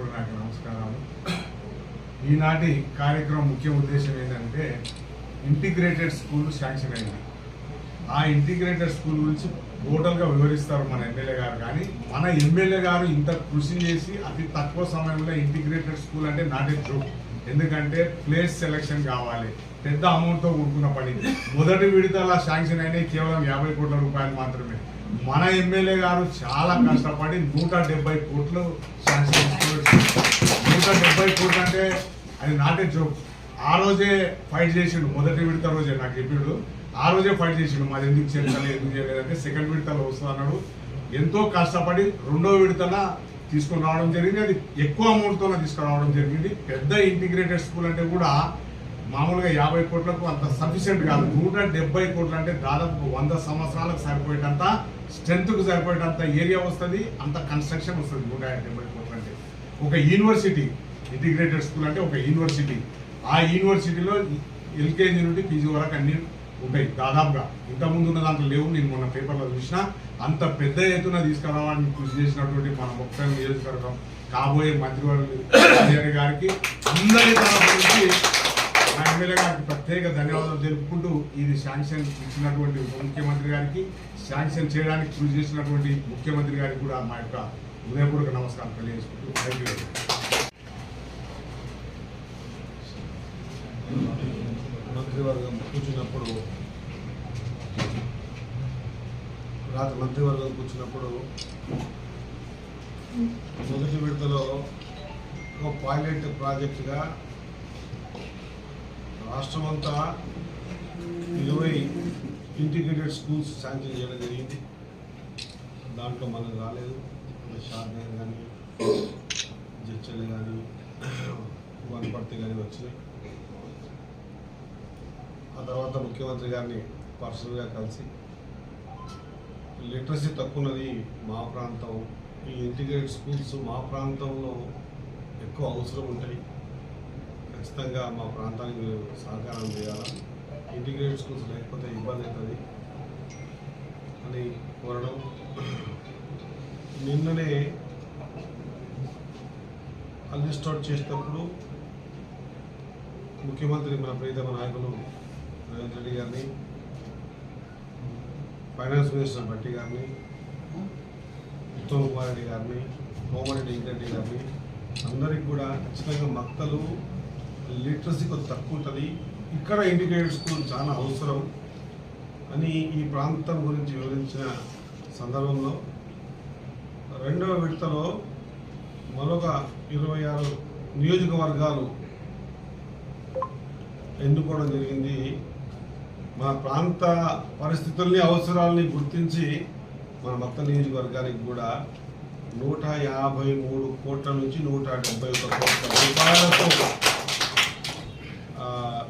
కూడా నాకు నమస్కారాలు. ఈనాటి కార్యక్రమం ముఖ్య ఉద్దేశం ఏంటంటే ఇంటిగ్రేటెడ్ స్కూల్ శాంక్షన్ అయింది. ఆ ఇంటిగ్రేటెడ్ స్కూల్ గురించి టోటల్గా వివరిస్తారు మన ఎమ్మెల్యే గారు. కానీ మన ఎమ్మెల్యే గారు ఇంత కృషి చేసి అతి తక్కువ సమయంలో ఇంటిగ్రేటెడ్ స్కూల్ అంటే నాట్ ఏ జోక్ ఎందుకంటే ప్లేస్ సెలెక్షన్ కావాలి. పెద్ద అమౌంట్తో కూడుకున్న పని. మొదటి విడతల శాంక్షన్ అయినాయి కేవలం యాభై కోట్ల రూపాయలు మాత్రమే. మన ఎమ్మెల్యే గారు చాలా కష్టపడి నూట డెబ్బై కోట్లు శాంక్షన్ నూట డెబ్బై కోట్లు అంటే అది నాటే జోక్ ఆ రోజే ఫైట్ చేసిండు మొదటి విడత రోజే నాకు చెప్పిండు. ఆ రోజే ఫైట్ చేసిండు మాది ఎందుకు చేయలేదు ఎందుకు చేయలేదంటే సెకండ్ విడతలో వస్తుంది అన్నాడు. ఎంతో కష్టపడి రెండో విడతల తీసుకొని రావడం జరిగింది. అది ఎక్కువ అమౌంట్తో తీసుకురావడం జరిగింది. పెద్ద ఇంటిగ్రేటెడ్ స్కూల్ అంటే కూడా మామూలుగా యాభై కోట్లకు అంత సఫిషియెంట్ కాదు. నూట డెబ్బై కోట్లు అంటే దాదాపు వంద సంవత్సరాలకు సరిపోయేటంత స్ట్రెంత్కు సరిపోయేటంత ఏరియా వస్తుంది అంత కన్స్ట్రక్షన్ వస్తుంది. నూట డెబ్బై కోట్లు. ఒక యూనివర్సిటీ ఇంటిగ్రేటెడ్ స్కూల్ అంటే ఒక యూనివర్సిటీ. ఆ యూనివర్సిటీలో ఎల్కేజీ నుండి పీజీ వరకు అన్ని ఉంటాయి దాదాపుగా. ఇంతకుముందు ఉన్న దాంట్లో లేవు నేను మొన్న పేపర్లో చూసిన. అంత పెద్ద ఎత్తున తీసుకురావాలని కృషి చేసినటువంటి మన మొత్తం నియోజకవర్గం కాబోయే మంత్రివర్గ గారికి అందరి తరఫు నుంచి మా ఎమ్మెల్యే గారికి ప్రత్యేక ధన్యవాదాలు తెలుపుకుంటూ ఇది శాంక్షన్ ఇచ్చినటువంటి ఉప ముఖ్యమంత్రి గారికి శాంక్షన్ చేయడానికి కృషి చేసినటువంటి ముఖ్యమంత్రి గారికి కూడా మా యొక్క హృదయపూర్వక నమస్కారం తెలియజేసుకుంటూ థ్యాంక్ యూ మంత్రివర్గం కూర్చున్నప్పుడు రాత్రి మంత్రివర్గం కూర్చున్నప్పుడు మొదటి విడతలో ఒక పైలట్ ప్రాజెక్టుగా రాష్ట్రమంతా ఇరవై ఇంటిగ్రేటెడ్ స్కూల్స్ శాంక్షన్ చేయడం జరిగింది. దాంట్లో మనకు రాలేదు. షార్నగర్ కానీ జడ్చల్ కానీ వనపర్తి కానీ వచ్చినాయి. ఆ తర్వాత ముఖ్యమంత్రి గారిని పర్సనల్గా కలిసి లిటరసీ తక్కువన్నది మా ప్రాంతం. ఈ ఇంటిగ్రేటెడ్ స్కూల్స్ మా ప్రాంతంలో ఎక్కువ అవసరం ఉంటాయి. ఖచ్చితంగా మా ప్రాంతానికి సహకారం చేయాలి? ఇంటిగ్రేటెడ్ స్కూల్స్ లేకపోతే ఇబ్బంది అవుతుంది అని కోరడం నిన్ననే లిస్ట్ చేసినప్పుడు చేసేటప్పుడు ముఖ్యమంత్రి మన ప్రియతమ నాయకులు రేవంత్ రెడ్డి గారిని ఫైనాన్స్ మినిస్టర్ భట్టి గారిని ఉత్తమ్ కుమార్ రెడ్డి గారిని కోమరెడ్డి వెంకరెడ్డి గారిని అందరికి కూడా ఖచ్చితంగా మక్కలు లిటరసీ కొంచెం తక్కువ ఉంటుంది. ఇక్కడ ఇంటిగ్రేటెడ్ స్కూల్ చాలా అవసరం అని ఈ ప్రాంతం గురించి వివరించిన సందర్భంలో రెండవ విడతలో మరొక ఇరవై ఆరు నియోజకవర్గాలు ఎన్నుకోవడం జరిగింది. మన ప్రాంత పరిస్థితుల్ని అవసరాలని గుర్తించి మన మొత్తం నియోజకవర్గానికి కూడా నూట యాభై మూడు కోట్ల నుంచి నూట డెబ్బై ఒక కోట్ల రూపాయలతో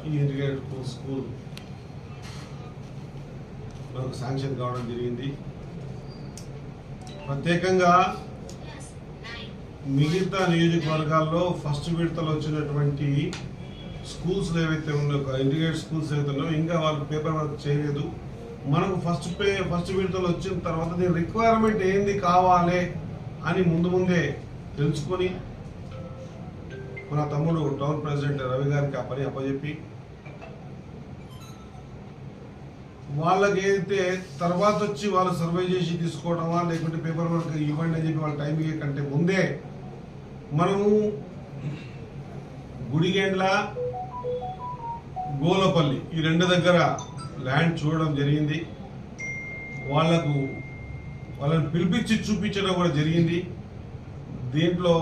ఈ ఇంటిగ్రేటెడ్ స్కూల్ మనకు శాంక్షన్ కావడం జరిగింది. ప్రత్యేకంగా మిగతా నియోజకవర్గాల్లో ఫస్ట్ విడతలో వచ్చినటువంటి స్కూల్స్ ఏవైతే ఉన్నాయో ఇంటిగ్రేటెడ్ స్కూల్స్ ఏవైతే ఉన్నాయో ఇంకా వాళ్ళు పేపర్ వర్క్ చేయలేదు. మనకు ఫస్ట్ పే ఫస్ట్ విడతలు వచ్చిన తర్వాత దీని రిక్వైర్మెంట్ ఏంది కావాలి అని ముందు ముందే తెలుసుకొని మన తమ్ముడు టౌన్ ప్రెసిడెంట్ రవి గారికి ఆ పని అప్పచెప్పి వాళ్ళకి ఏదైతే తర్వాత వచ్చి వాళ్ళు సర్వే చేసి తీసుకోవడమా లేకుంటే పేపర్ వర్క్ ఇవ్వండి అని చెప్పి వాళ్ళ టైం కంటే ముందే మనము గుడిగేండ్ల గోలపల్లి ఈ రెండు దగ్గర ల్యాండ్ చూడడం జరిగింది. వాళ్ళకు వాళ్ళని పిలిపించి చూపించడం కూడా జరిగింది. దీంట్లో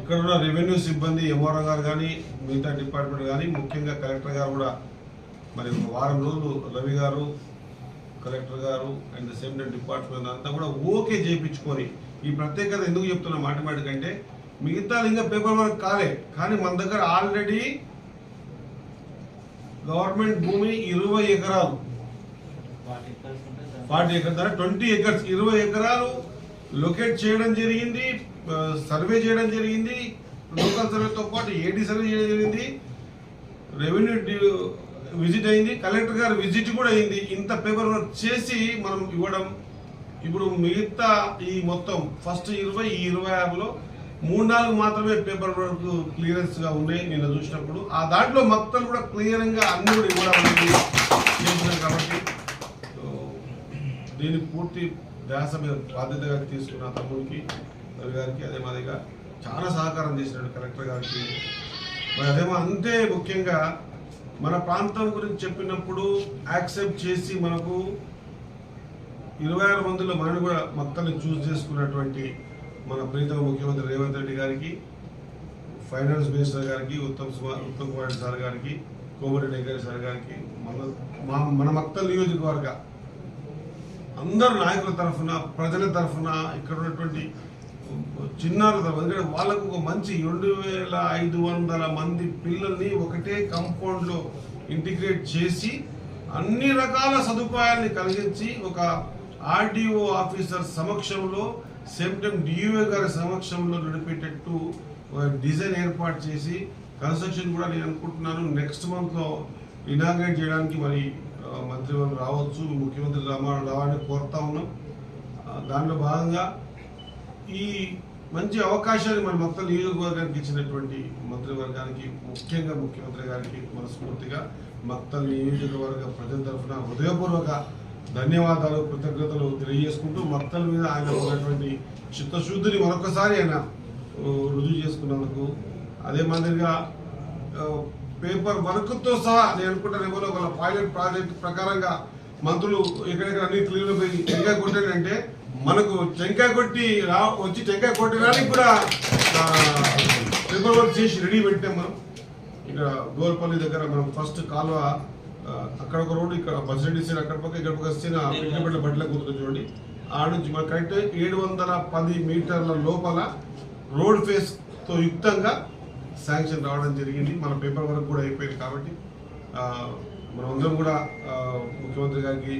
ఇక్కడ ఉన్న రెవెన్యూ సిబ్బంది ఎంఆర్ఓ గారు కానీ మిగతా డిపార్ట్మెంట్ కానీ ముఖ్యంగా కలెక్టర్ గారు కూడా మరి ఒక వారం రోజులు రవి గారు కలెక్టర్ గారు అండ్ సేమ్ డిపార్ట్మెంట్ అంతా కూడా ఓకే చేయించుకొని ఈ ప్రత్యేకత ఎందుకు చెప్తున్నా మాట మాటికంటే మిగతా ఇంకా పేపర్ వర్క్ కాలే. కానీ మన దగ్గర ఆల్రెడీ గవర్నమెంట్ భూమి ఇరవై ఎకరాలు. ఫార్టీ ఎకర్స్ అంటే ట్వంటీ ఎకర్స్. ఇరవై ఎకరాలు లొకేట్ చేయడం జరిగింది సర్వే చేయడం జరిగింది లోకల్ సర్వేతో పాటు ఏడీ సర్వే చేయడం జరిగింది. రెవెన్యూ విజిట్ అయింది. కలెక్టర్ గారు విజిట్ కూడా అయింది. ఇంత పేపర్ వర్క్ చేసి మనం ఇవ్వడం ఇప్పుడు మిగతా ఈ మొత్తం ఫస్ట్ ఇరవై ఈ ఇరవై ఆరులో మూడు నాలుగు మాత్రమే పేపర్ వర్క్ క్లియరెన్స్గా ఉన్నాయి నేను చూసినప్పుడు. ఆ దాంట్లో మొత్తం కూడా క్లియర్గా గా అన్ని కూడా ఇవ్వడం అనేది చేసినాం కాబట్టి దీన్ని పూర్తి ధ్యాస మీద బాధ్యతగా తీసుకున్న తమ్ముడికి గారికి అదే మాదిరిగా చాలా సహకారం చేసినాడు కలెక్టర్ గారికి. మరి అదేమో అంతే ముఖ్యంగా మన ప్రాంతం గురించి చెప్పినప్పుడు యాక్సెప్ట్ చేసి మనకు ఇరవై ఆరు మందిలో మనని కూడా మొత్తాన్ని చూస్ చేసుకున్నటువంటి మన ప్రీతమ ముఖ్యమంత్రి రేవంత్ రెడ్డి గారికి ఫైనాన్స్ మినిస్టర్ గారికి ఉత్తమ్ సుమార్ ఉత్తమ్ కుమార్ సార్ గారికి కోమరెడ్డి గారి సార్ గారికి మన మా మన మొత్తం నియోజకవర్గ అందరు నాయకుల తరఫున ప్రజల తరఫున ఇక్కడ ఉన్నటువంటి చిన్నారు తరఫున ఎందుకంటే వాళ్ళకు ఒక మంచి రెండు వేల ఐదు వందల మంది పిల్లల్ని ఒకటే కంపౌండ్లో ఇంటిగ్రేట్ చేసి అన్ని రకాల సదుపాయాల్ని కలిగించి ఒక ఆర్డీఓ ఆఫీసర్ సమక్షంలో సేమ్ టైం డిఓ గారి సమక్షంలో నడిపేటట్టు డిజైన్ ఏర్పాటు చేసి కన్స్ట్రక్షన్ కూడా నేను అనుకుంటున్నాను. నెక్స్ట్ మంత్లో ఇనాగ్రేట్ చేయడానికి మరి మంత్రివర్గం రావచ్చు. ముఖ్యమంత్రి రావాలని కోరుతా ఉన్నాం. దానిలో దాంట్లో భాగంగా ఈ మంచి అవకాశాన్ని మన మొత్తం నియోజకవర్గానికి ఇచ్చినటువంటి మంత్రివర్గానికి ముఖ్యంగా ముఖ్యమంత్రి గారికి మనస్ఫూర్తిగా మక్తల్ నియోజకవర్గ ప్రజల తరఫున హృదయపూర్వక ధన్యవాదాలు కృతజ్ఞతలు తెలియజేసుకుంటూ మక్తల్ మీద ఆయన ఉన్నటువంటి చిత్తశుద్ధిని మరొకసారి ఆయన రుజువు చేసుకున్నందుకు అదే మాదిరిగా పేపర్ వర్క్తో సహా నేను అనుకుంటాను ఏమో ఒక పైలట్ ప్రాజెక్ట్ ప్రకారంగా మంత్రులు ఎక్కడెక్కడ అన్ని క్లియర్ పోయి ఎక్కడ కొట్టాడంటే మనకు టెంకాయ కొట్టి రా వచ్చి టెంకాయ కొట్టడానికి కూడా ఆ, పేపర్ వర్క్ చేసి రెడీ పెట్టాం మనం. ఇక్కడ గోల్పల్లి దగ్గర మనం ఫస్ట్ కాలువ అక్కడ ఒక రోడ్డు ఇక్కడ బస్ బస్సు సైడ్ అక్కడ పక్క ఇక్కడ పక్క వచ్చిన పిల్లబెట్ల బట్టల కూతురు చూడండి. ఆ నుంచి మనకు కరెక్ట్ ఏడు వందల పది మీటర్ల లోపల రోడ్ ఫేస్తో యుక్తంగా శాంక్షన్ రావడం జరిగింది. మన పేపర్ వర్క్ కూడా అయిపోయింది కాబట్టి ఆ, మనమందరం కూడా ముఖ్యమంత్రి గారికి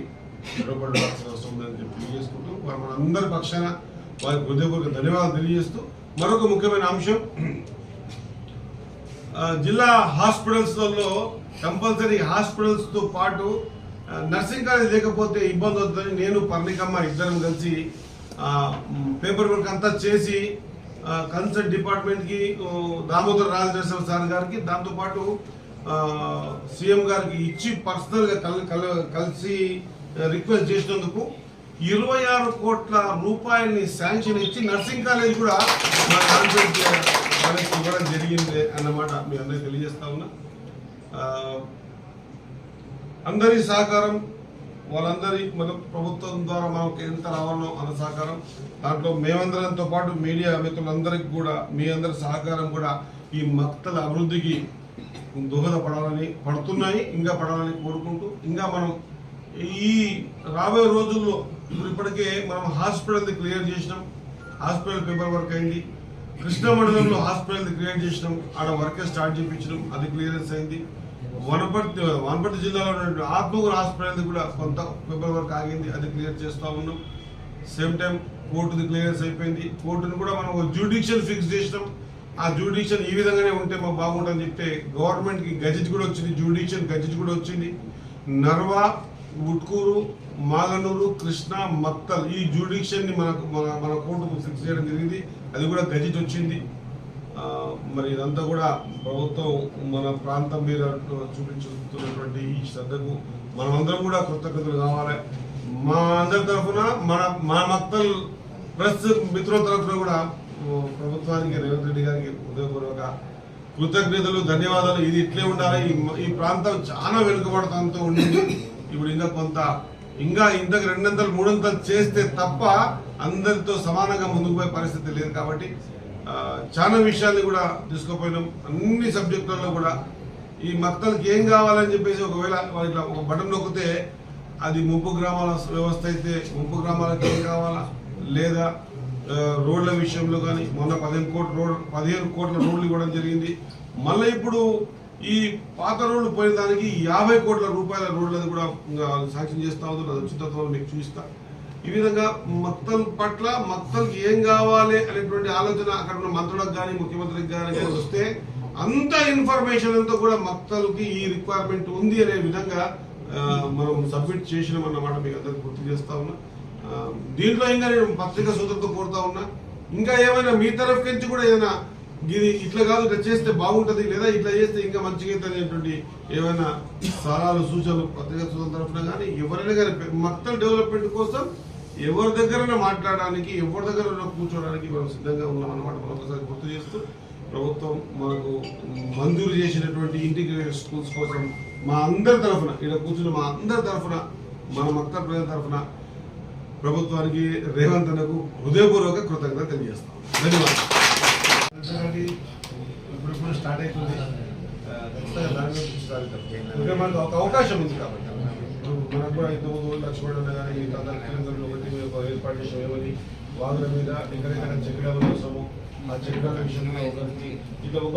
గొడవపడాల్సిన అవసరం ఉందని చెప్పి తెలియజేసుకుంటూ వారు మనందరి పక్షాన వారికి హృదయపూర్వక ధన్యవాదాలు తెలియజేస్తూ మరొక ముఖ్యమైన అంశం. జిల్లా హాస్పిటల్స్లలో కంపల్సరీ హాస్పిటల్స్తో పాటు నర్సింగ్ కాలేజ్ లేకపోతే ఇబ్బంది అవుతుందని నేను పర్ణికమ్మ ఇద్దరం కలిసి పేపర్ వర్క్ అంతా చేసి కన్సల్ట్ డిపార్ట్మెంట్కి దామోదర్ రాజనరసింహ సార్ గారికి దాంతోపాటు సీఎం గారికి ఇచ్చి పర్సనల్గా కల్- కలిసి రిక్వెస్ట్ చేసినందుకు ఇరవై ఆరు కోట్ల రూపాయలని శాంక్షన్ ఇచ్చి నర్సింగ్ కాలేజ్ కూడా మా కాన్ఫరెన్స్ ఇవ్వడం జరిగింది అన్నమాట మీ అందరికీ తెలియజేస్తా ఉన్నా. అందరి సహకారం వాళ్ళందరి మన ప్రభుత్వం ద్వారా మనకు ఎంత రావాలో అన్న సహకారం. దాంట్లో మేమందరంతో పాటు మీడియా మిత్రులందరికీ కూడా మీ అందరి సహకారం కూడా ఈ మక్తల అభివృద్ధికి దోహదపడాలని పడుతున్నాయి ఇంకా పడాలని కోరుకుంటూ ఇంకా మనం ఈ రాబోయే రోజుల్లో ఇప్పుడు ఇప్పటికే మనం హాస్పిటల్ది క్లియర్ చేసినాం. హాస్పిటల్ పేపర్ వర్క్ అయింది. కృష్ణ మండలంలో హాస్పిటల్ది క్రియేట్ చేసినాం. ఆడ వర్కే స్టార్ట్ చేయించడం అది క్లియరెన్స్ అయింది. వనపర్తి వనపర్తి జిల్లాలో ఉన్నటువంటి ఆత్మూరు హాస్పిటల్ది కూడా కొంత పేపర్ వర్క్ ఆగింది. అది క్లియర్ చేస్తూ ఉన్నాం. సేమ్ టైం కోర్టుది క్లియరెన్స్ అయిపోయింది. కోర్టును కూడా మనం జ్యూడిషియల్ ఫిక్స్ చేసినాం. ఆ జ్యూడిషియల్ ఈ విధంగానే ఉంటే మాకు బాగుంటుందని చెప్తే గవర్నమెంట్కి గజెట్ కూడా వచ్చింది. జ్యూడిషియల్ గజెట్ కూడా వచ్చింది. నర్వా ఉట్కూరు మాగనూరు కృష్ణ మత్తల్ ఈ జ్యూడిషియల్ని మనకు మన మన కోర్టుకు ఫిక్స్ చేయడం జరిగింది. అది కూడా గజిట్ వచ్చింది. మరి ఇదంతా కూడా ప్రభుత్వం మన ప్రాంతం మీద చూపించుతున్నటువంటి ఈ శ్రద్ధకు మనమందరం కూడా కృతజ్ఞతలు కావాలి. మా అందరి తరఫున మన మన మత్తల్ ప్రెస్ మిత్రుల తరఫున కూడా ప్రభుత్వానికి రేవంత్ రెడ్డి గారికి హృదయపూర్వక కృతజ్ఞతలు ధన్యవాదాలు. ఇది ఇట్లే ఉండాలి. ఈ ఈ ప్రాంతం చాలా వెనుకబడతంతో ఉండింది. ఇప్పుడు ఇంకా కొంత ఇంకా ఇంతకు రెండంతలు మూడంతలు చేస్తే తప్ప అందరితో సమానంగా ముందుకు పోయే పరిస్థితి లేదు కాబట్టి చాలా విషయాల్ని కూడా తీసుకుపోయినాం. అన్ని సబ్జెక్టులలో కూడా ఈ మక్తలకి ఏం కావాలని చెప్పేసి ఒకవేళ ఇట్లా ఒక బటన్ నొక్కితే అది ముప్పు గ్రామాల వ్యవస్థ అయితే ముప్పు గ్రామాలకు ఏం కావాలా? లేదా రోడ్ల విషయంలో కానీ మొన్న పదిహేను కోట్ల రోడ్ పదిహేను కోట్ల రోడ్లు ఇవ్వడం జరిగింది. మళ్ళీ ఇప్పుడు ఈ పాత రోడ్లు పోయిన దానికి యాభై కోట్ల రూపాయల రోడ్లను కూడా ఇంకా చేస్తా ఉంది అది వచ్చిన తర్వాత మీకు చూపిస్తా. ఈ విధంగా మక్తల్ పట్ల మక్తల్కి ఏం కావాలి అనేటువంటి ఆలోచన అక్కడ ఉన్న మంత్రులకు కానీ ముఖ్యమంత్రికి కానీ కానీ వస్తే అంత ఇన్ఫర్మేషన్ అంతా కూడా మక్తలకి ఈ రిక్వైర్మెంట్ ఉంది అనే విధంగా మనం సబ్మిట్ చేసినాం అన్నమాట మీకు అందరికి గుర్తు చేస్తా ఉన్నా. దీంట్లో ఇంకా నేను పత్రికా సూత్రంతో కోరుతా ఉన్నా. ఇంకా ఏమైనా మీ తరఫు నుంచి కూడా ఏదైనా ఇది ఇట్లా కాదు ఇట్లా చేస్తే బాగుంటుంది లేదా ఇట్లా చేస్తే ఇంకా మంచిగా అనేటువంటి ఏమైనా సలహాలు సూచనలు పత్రికా సూచనల తరఫున కానీ ఎవరైనా కానీ మక్తల్ డెవలప్మెంట్ కోసం ఎవరి దగ్గరైనా మాట్లాడడానికి ఎవరి దగ్గర కూర్చోడానికి మనం సిద్ధంగా ఉన్నామన్నమాట మనం ఒకసారి గుర్తు చేస్తూ ప్రభుత్వం మనకు మంజూరు చేసినటువంటి ఇంటిగ్రేటెడ్ స్కూల్స్ కోసం మా అందరి తరఫున ఇక్కడ కూర్చున్న మా అందరి తరఫున మన మక్తల్ ప్రజల తరఫున ప్రభుత్వానికి రేవంత్ అన్నకు హృదయపూర్వక కృతజ్ఞత తెలియజేస్తాం. ధన్యవాదాలు. అంతేకాదు ఇప్పుడు ఇప్పుడు స్టార్ట్ అవుతుంది. ఖచ్చితంగా దాని మీద. ఇంకా మనకు ఒక అవకాశం ఉంది కాబట్టి. మనకు కూడా ఇంతకుముందు లక్ష్మణ్ అన్న కానీ మిగతా అందరి తెలంగాణలో ఒకటి మీద ఒక ఏర్పాటు చేసాం ఏమని వాగుల మీద ఎక్కడెక్కడ చెక్ డ్యాములు అవసరమో ఆ చెక్ డ్యాముల విషయంలో ఒకరికి ఇట్లా ఒక